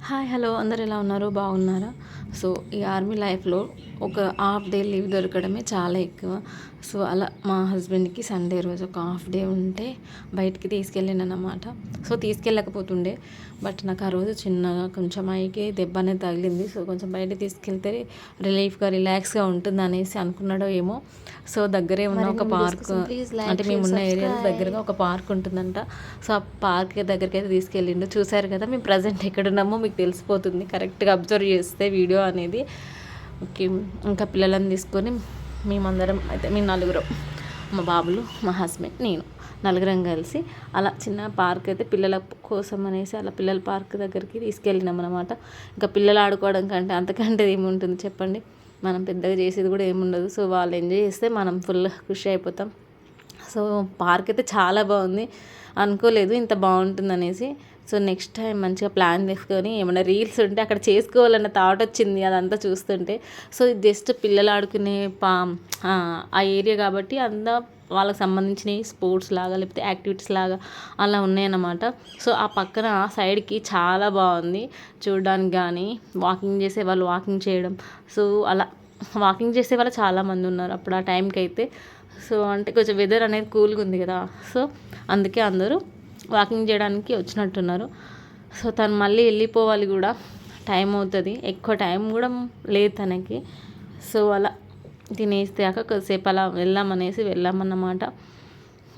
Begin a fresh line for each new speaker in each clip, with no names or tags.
Hi hello అందరు ఎలా ఉన్నారు? బాగున్నారా? సో ఈ ఆర్మీ లైఫ్లో ఒక హాఫ్ డే లీవ్ దొరకడమే చాలా ఎక్కువ. సో అలా మా హస్బెండ్కి సండే రోజు ఒక హాఫ్ డే ఉంటే బయటికి తీసుకెళ్ళాను అనమాట సో తీసుకెళ్ళకపోతుండే. బట్ నాకు ఆ రోజు చిన్నగా కొంచెం అయ్యి దెబ్బ అనేది తగిలింది. సో కొంచెం బయటికి తీసుకెళ్తే రిలీఫ్గా రిలాక్స్గా ఉంటుంది అనేసి అనుకున్నాడో ఏమో. సో దగ్గరే ఉన్న ఒక పార్క్ అంటే మేము ఉన్న ఏరియా దగ్గరగా ఒక పార్క్ ఉంటుందంట. సో ఆ పార్క్ దగ్గరికి అయితే తీసుకెళ్ళిండు. చూసారు కదా మేము ప్రజెంట్ ఎక్కడున్నామో మీకు తెలిసిపోతుంది. కరెక్ట్గా అబ్జర్వ్ చేస్తే వీడియో అనేది. ఓకే ఇంకా పిల్లలను తీసుకొని మేమందరం అయితే మేము నలుగురం మా బాబులు మా హస్బెండ్ నేను నలుగురం కలిసి అలా చిన్న పార్క్ అయితే పిల్లల కోసం అనేసి అలా పిల్లల పార్క్ దగ్గరికి తీసుకెళ్ళినాం అనమాట ఇంకా పిల్లలు ఆడుకోవడం కంటే అంతకంటే ఏముంటుంది చెప్పండి. మనం పెద్దగా చేసేది కూడా ఏముండదు. సో వాళ్ళు ఎంజాయ్ చేస్తే మనం ఫుల్ ఖుషి అయిపోతాం. సో పార్క్ అయితే చాలా బాగుంది. అనుకోలేదు ఇంత బాగుంటుంది అనేసి. సో నెక్స్ట్ టైం మంచిగా ప్లాన్ చేసుకొని ఏమైనా రీల్స్ ఉంటే అక్కడ చేసుకోవాలన్న థాట్ వచ్చింది అదంతా చూస్తుంటే. సో జస్ట్ పిల్లలు ఆడుకునే పా ఆ ఏరియా కాబట్టి అంతా వాళ్ళకి సంబంధించిన స్పోర్ట్స్ లాగా లేకపోతే యాక్టివిటీస్ లాగా అలా ఉన్నాయన్నమాట. సో ఆ పక్కన ఆ సైడ్కి చాలా బాగుంది. చూడడానికి కానీ వాకింగ్ చేసే వాళ్ళు వాకింగ్ చేయడం. సో అలా వాకింగ్ చేసే వాళ్ళు చాలామంది ఉన్నారు అప్పుడు ఆ టైంకి అయితే సో అంటే కొంచెం వెదర్ అనేది కూల్గా ఉంది కదా. సో అందుకే అందరూ వాకింగ్ చేయడానికి వచ్చినట్టున్నారు. సో తను మళ్ళీ వెళ్ళిపోవాలి కూడా. టైం అవుతుంది. ఎక్కువ టైం కూడా లేదు తనకి. సో అలా తినేసాక కొద్దిసేపు అలా వెళ్దామనేసి వెళ్ళామన్నమాట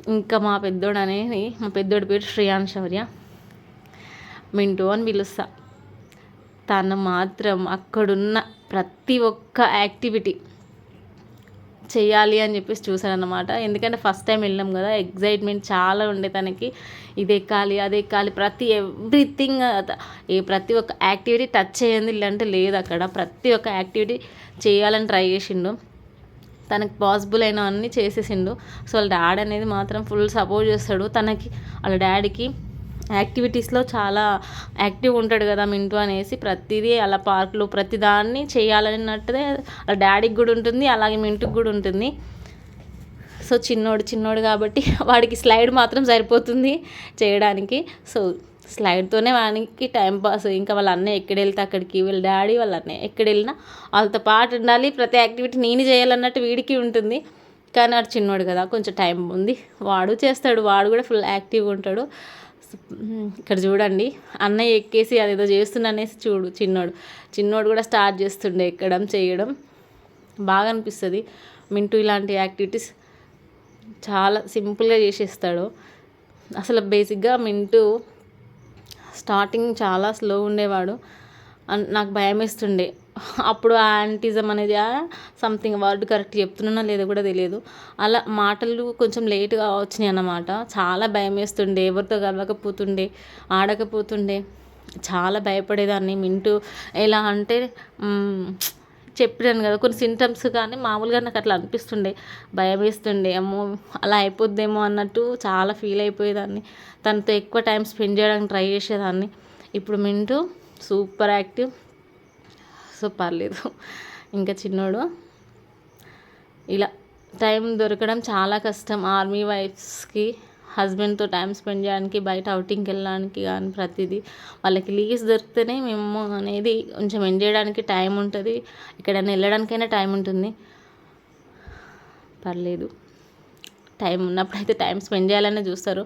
ఇంకా మా పెద్దోడు అనేది మా పెద్దోడి పేరు శ్రేయాన్ శౌర్య. మింటూ అని పిలుస్తా. తను మాత్రం అక్కడున్న ప్రతి ఒక్క యాక్టివిటీ చేయాలి అని చెప్పేసి చూశానమాట ఎందుకంటే ఫస్ట్ టైం వెళ్ళాం కదా ఎగ్జైట్మెంట్ చాలా ఉండే తనకి. ఇది ఎక్కాలి అది ఎక్కాలి ప్రతి ఎవ్రీథింగ్ ఏ ప్రతి ఒక్క యాక్టివిటీ టచ్ చేయండి ఇల్లంటే లేదు అక్కడ. ప్రతి ఒక్క యాక్టివిటీ చేయాలని ట్రై చేసిండు. తనకు పాసిబుల్ అయినవన్నీ చేసేసిండు. సో వాళ్ళ డాడీ అనేది మాత్రం ఫుల్ సపోర్ట్ చేస్తాడు. తనకి వాళ్ళ డాడీకి యాక్టివిటీస్లో చాలా యాక్టివ్ ఉంటాడు కదా మింటూ అనేసి ప్రతిదీ అలా పార్కులో ప్రతిదాన్ని చేయాలన్నట్టుదే వాళ్ళ డాడీకి కూడా ఉంటుంది అలాగే మింటుకి కూడా ఉంటుంది. సో చిన్నోడు చిన్నోడు కాబట్టి వాడికి స్లైడ్ మాత్రం సరిపోతుంది చేయడానికి. సో స్లైడ్తోనే వానికి టైం పాస్ ఇంకా వాళ్ళ అన్నయ్య ఎక్కడ వెళ్తే అక్కడికి వీళ్ళ డాడీ వాళ్ళ అన్నయ్య ఎక్కడ వెళ్ళినా వాళ్ళతో పాటు ఉండాలి ప్రతి యాక్టివిటీ నేను చేయాలన్నట్టు వీడికి ఉంటుంది. కానీ వాడు చిన్నోడు కదా కొంచెం టైం ఉంది. వాడు చేస్తాడు వాడు కూడా ఫుల్ యాక్టివ్గా ఉంటాడు. ఇక్కడ చూడండి అన్నయ్య ఎక్కేసి అదేదో చేస్తుండనేసి చూడు చిన్నోడు. చిన్నోడు కూడా స్టార్ట్ చేస్తుండే ఎక్కడం చేయడం. బాగా అనిపిస్తుంది. మింటూ ఇలాంటి యాక్టివిటీస్ చాలా సింపుల్గా చేసేస్తాడు. అసలు బేసిక్గా మింటూ స్టార్టింగ్ చాలా స్లో ఉండేవాడు. నాకు భయం వేస్తుండే అప్పుడు ఆ యాంటిజం అనేది సంథింగ్ వర్డ్ కరెక్ట్ చెప్తున్నా లేదో కూడా తెలియదు. అలా మాటలు కొంచెం లేట్గా వచ్చినాయి అన్నమాట. చాలా భయం వేస్తుండే ఎవరితో కలవకపోతుండే ఆడకపోతుండే. చాలా భయపడేదాన్ని. మింటూ ఎలా అంటే చెప్పాను కదా కొన్ని సింటమ్స్ కానీ మామూలుగా నాకు అట్లా అనిపిస్తుండే. భయం వేస్తుండే అమ్మో అలా అయిపోద్దేమో అన్నట్టు చాలా ఫీల్ అయిపోయేదాన్ని. తనతో ఎక్కువ టైం స్పెండ్ చేయడానికి ట్రై చేసేదాన్ని. ఇప్పుడు మింటూ సూపర్ యాక్టివ్ సో పర్లేదు. ఇంకా చిన్నోడు. ఇలా టైం దొరకడం చాలా కష్టం. ఆర్మీ వైఫ్స్కి హస్బెండ్తో టైం స్పెండ్ చేయడానికి బయట అవుటింగ్కి వెళ్ళడానికి కానీ ప్రతిదీ వాళ్ళకి లీవ్స్ దొరికితేనే మేము అనేది కొంచెం ఎంజాయ్ చేయడానికి టైం ఉంటుంది. ఎక్కడైనా వెళ్ళడానికైనా టైం ఉంటుంది. పర్లేదు. టైం ఉన్నప్పుడు అయితే టైం స్పెండ్ చేయాలనే చూస్తారు.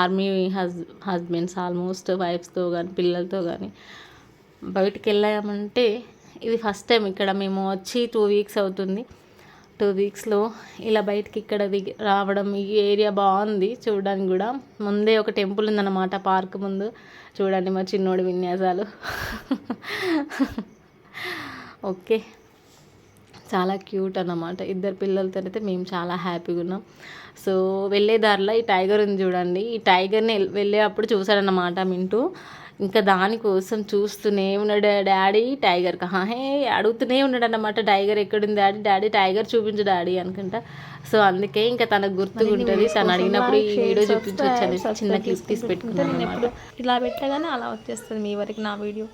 ఆర్మీ హస్ హస్బెండ్స్ ఆల్మోస్ట్ వైఫ్స్తో కానీ పిల్లలతో కానీ బయటికి వెళ్ళామంటే ఇది ఫస్ట్ టైం ఇక్కడ మేము వచ్చి టూ వీక్స్ అవుతుంది. టూ వీక్స్లో ఇలా బయటికి ఇక్కడ దిగి రావడం ఈ ఏరియా బాగుంది చూడడానికి కూడా. ముందే ఒక టెంపుల్ ఉందన్నమాట పార్క్ ముందు. చూడండి మా చిన్నోడి విన్యాసాలు. ఓకే. చాలా క్యూట్ అన్నమాట. ఇద్దరు పిల్లలతో అయితే మేము చాలా హ్యాపీగా ఉన్నాం సో వెళ్ళే దారిలో ఈ టైగర్ ఉంది చూడండి. ఈ టైగర్ని వెళ్ళేటప్పుడు చూసాడన్నమాట మింటూ. ఇంకా దానికోసం చూస్తూనే ఉన్నాడు డాడీ. టైగర్ కహే అడుగుతూనే ఉన్నాడు అన్నమాట టైగర్ ఎక్కడుంది డాడీ? డాడీ టైగర్ చూపించు డాడీ అనుకుంటా. సో అందుకే ఇంకా తనకు గుర్తుకుంటుంది తను అడిగినప్పుడు ఈ వీడియో చూపించవచ్చు చిన్న క్లిప్ తీసి పెట్టుకున్నాను
ఇలా పెట్టగానే అలా వచ్చేస్తుంది మీ వరకు నా వీడియో.